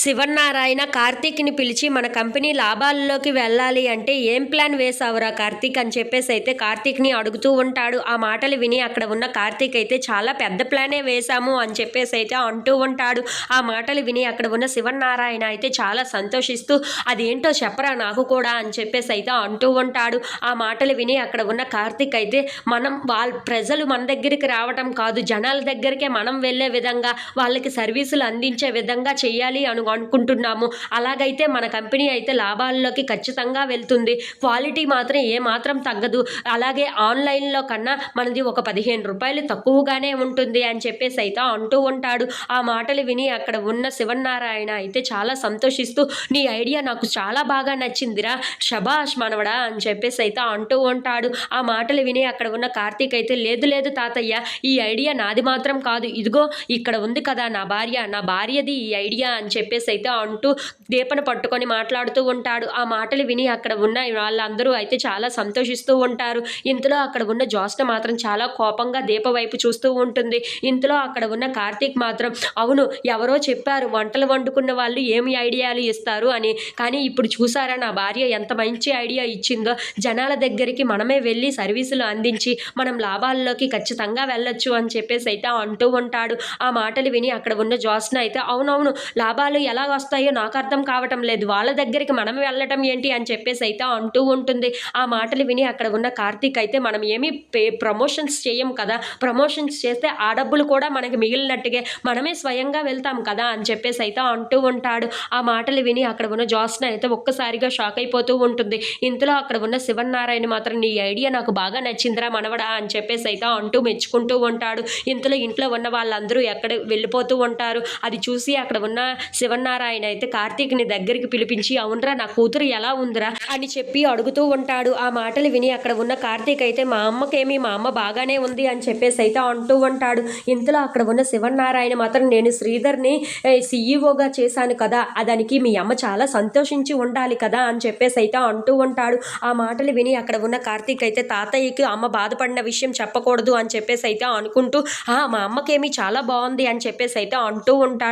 శివనారాయణ కార్తీక్ని పిలిచి మన కంపెనీ లాభాల్లోకి వెళ్ళాలి అంటే ఏం ప్లాన్ వేసావురా కార్తీక్ అని చెప్పేసి అయితే కార్తీక్ని అడుగుతూ ఉంటాడు. ఆ మాటలు విని అక్కడ ఉన్న కార్తీక్ అయితే చాలా పెద్ద ప్లానే వేశాము అని చెప్పేసి అయితే అంటూ ఉంటాడు. ఆ మాటలు విని అక్కడ ఉన్న శివనారాయణ అయితే చాలా సంతోషిస్తూ అదేంటో చెప్పరా నాకు కూడా అని చెప్పేసి అయితే అంటూ ఉంటాడు. ఆ మాటలు విని అక్కడ ఉన్న కార్తీక్ అయితే మనం వాళ్ళ ప్రజలు మన దగ్గరికి రావటం కాదు. జనాల దగ్గరికే మనం వెళ్ళే విధంగా వాళ్ళకి సర్వీసులు అందించే విధంగా చేయాలి అను అనుకుంటున్నాము. అలాగైతే మన కంపెనీ అయితే లాభాల్లోకి ఖచ్చితంగా వెళ్తుంది. క్వాలిటీ మాత్రం ఏ మాత్రం తగ్గదు. అలాగే ఆన్లైన్లో కన్నా మనది ఒక పదిహేను రూపాయలు తక్కువగానే ఉంటుంది అని చెప్పేసి అయితే అంటూ ఉంటాడు. ఆ మాటలు విని అక్కడ ఉన్న శివనారాయణ అయితే చాలా సంతోషిస్తూ నీ ఐడియా నాకు చాలా బాగా నచ్చిందిరా షబాష్ మనవడా అని చెప్పేసి అయితే అంటూ ఉంటాడు. ఆ మాటలు విని అక్కడ ఉన్న కార్తీక్ అయితే లేదు లేదు తాతయ్య ఈ ఐడియా నాది మాత్రం కాదు. ఇదిగో ఇక్కడ ఉంది కదా నా భార్య నా భార్యది ఈ ఐడియా అని చెప్పి చెప్పేసి అయితే అంటూ దీపన పట్టుకొని మాట్లాడుతూ ఉంటాడు. ఆ మాటలు విని అక్కడ ఉన్న వాళ్ళందరూ అయితే చాలా సంతోషిస్తూ ఉంటారు. ఇంతలో అక్కడ ఉన్న జ్యోత్స్న మాత్రం చాలా కోపంగా దీప వైపు చూస్తూ ఉంటుంది. ఇంతలో అక్కడ ఉన్న కార్తీక్ మాత్రం అవును ఎవరో చెప్పారు వంటలు వండుకున్న వాళ్ళు ఏమి ఐడియాలు ఇస్తారు అని. కానీ ఇప్పుడు చూసారా నా భార్య ఎంత మంచి ఐడియా ఇచ్చిందో. జనాల దగ్గరికి మనమే వెళ్ళి సర్వీసులు అందించి మనం లాభాల్లోకి ఖచ్చితంగా వెళ్ళొచ్చు అని చెప్పేసి అయితే అంటూ ఉంటాడు. ఆ మాటలు విని అక్కడ ఉన్న జ్యోత్స్న అయితే అవునవును లాభాలు ఎలా వస్తాయో నాకు అర్థం కావటం లేదు. వాళ్ళ దగ్గరికి మనం వెళ్ళటం ఏంటి అని చెప్పేసి అయితే అంటూ ఉంటుంది. ఆ మాటలు విని అక్కడ ఉన్న కార్తీక్ అయితే మనం ఏమీ పే ప్రమోషన్స్ చేయం కదా. ప్రమోషన్స్ చేస్తే ఆ డబ్బులు కూడా మనకి మిగిలినట్టుగా మనమే స్వయంగా వెళ్తాం కదా అని చెప్పేసి అయితే అంటూ ఉంటాడు. ఆ మాటలు విని అక్కడ ఉన్న జ్యోత్స్న అయితే ఒక్కసారిగా షాక్ అయిపోతూ ఉంటుంది. ఇంతలో అక్కడ ఉన్న శివనారాయణ మాత్రం నీ ఐడియా నాకు బాగా నచ్చిందిరా మనవడా అని చెప్పేసి అయితే అంటూ మెచ్చుకుంటూ ఉంటాడు. ఇంతలో ఇంట్లో ఉన్న వాళ్ళందరూ ఎక్కడ వెళ్ళిపోతూ ఉంటారు. అది చూసి అక్కడ ఉన్న శివ శివనారాయణ అయితే కార్తీక్ని దగ్గరికి పిలిపించి అవునరా నా కూతురు ఎలా ఉందిరా? అని చెప్పి అడుగుతూ ఉంటాడు. ఆ మాటలు విని అక్కడ ఉన్న కార్తీక్ అయితే మా అమ్మకేమి మా అమ్మ బాగానే ఉంది అని చెప్పేసి అయితే అంటూ ఉంటాడు. ఇంతలో అక్కడ ఉన్న శివనారాయణ మాత్రం నేను శ్రీధర్ని సీఈఓగా చేశాను కదా దానికి మీ అమ్మ చాలా సంతోషించి ఉండాలి కదా అని చెప్పేసి అయితే అంటూ ఉంటాడు. ఆ మాటలు విని అక్కడ ఉన్న కార్తీక్ అయితే తాతయ్యకి అమ్మ బాధపడిన విషయం చెప్పకూడదు అని చెప్పేసి అయితే అనుకుంటూ మా అమ్మకేమి చాలా బాగుంది అని చెప్పేసి అయితే అంటూ ఉంటాడు.